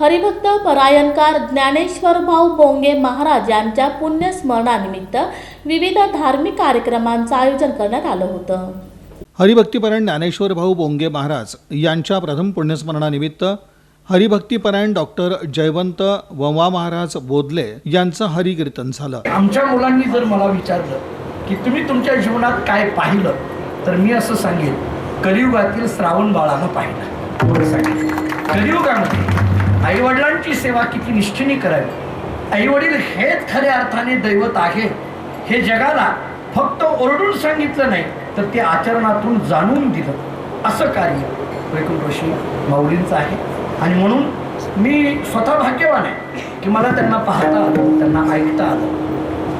हरिभक्त परायणकार ज्ञानेश्वर भाऊ बोंगे महाराज यांच्या पुण्यस्मरणानिमित्त विविध धार्मिक कार्यक्रमांचं आयोजन करण्यात आलं होतं. हरिभक्तीपरायण ज्ञानेश्वर भाऊ बोंगे महाराज यांच्या प्रथम पुण्यस्मरणानिमित्त हरिभक्तीपरायण डॉक्टर जयवंत ववा महाराज बोधले यांचं हरिकीर्तन झालं. आमच्या मुलांनी जर मला विचारलं की तुम्ही तुमच्या जीवनात काय पाहिलं तर मी असं सांगेन कलियुगातील श्रावण बाळानं पाहिलं. कलियुगामध्ये आईवडिलांची सेवा किती निष्ठेने करावी. आईवडील हेच खऱ्या अर्थाने दैवत आहे. हे जगाला फक्त ओरडून सांगितलं नाही तर ते आचरणातून जाणून दिलं. असं कार्य वैकुंठशी माऊलींचं आहे. आणि म्हणून मी स्वतः भाग्यवान आहे की मला त्यांना पाहता आलं त्यांना ऐकता आलं.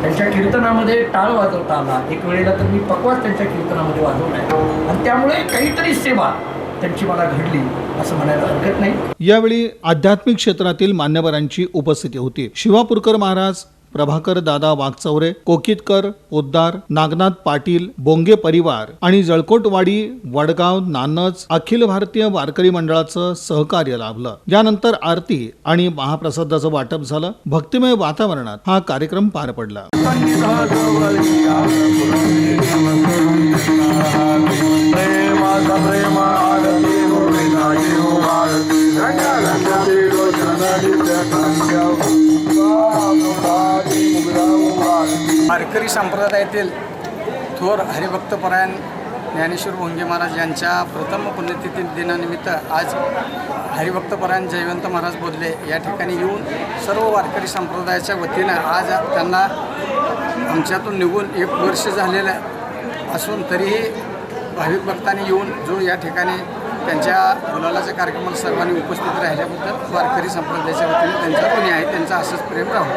त्यांच्या कीर्तनामध्ये टाळ वाजवता आला. एक वेळेला तर मी पकवास त्यांच्या कीर्तनामध्ये वाजवला आहे. आणि त्यामुळे काहीतरी सेवा त्यांची मला घडली असं म्हणायला हरकत नाही. यावेळी आध्यात्मिक क्षेत्रातील मान्यवरांची उपस्थिती होती. शिवापूरकर महाराज प्रभाकर दादा वाघचौरे कोकितकर पोद्दार नागनाथ पाटील बोंगे परिवार आणि जळकोटवाडी वडगाव नानच अखिल भारतीय वारकरी मंडळाचं सहकार्य लाभलं. यानंतर आरती आणि महाप्रसादाचं वाटप झालं. भक्तिमय वातावरणात हा कार्यक्रम पार पडला. वारकरी संप्रदायातील थोर हरिभक्तपरायण ज्ञानेश्वर भोंगे महाराज यांच्या प्रथम पुण्यतिथी दिनानिमित्त आज हरिभक्तपरायण जयवंत महाराज बोधले या ठिकाणी येऊन सर्व वारकरी संप्रदायाच्या वतीनं आज त्यांना आमच्यातून निघून एक वर्ष झालेलं असून तरीही भाविक भक्तांनी येऊन जो या ठिकाणी त्यांच्या गुलालाच्या कार्यक्रमाला सर्वांनी उपस्थित राहिल्याबद्दल वारकरी संप्रदायाच्या वतीने त्यांचा ऋणी आहे त्यांचा असंच प्रेम राहू.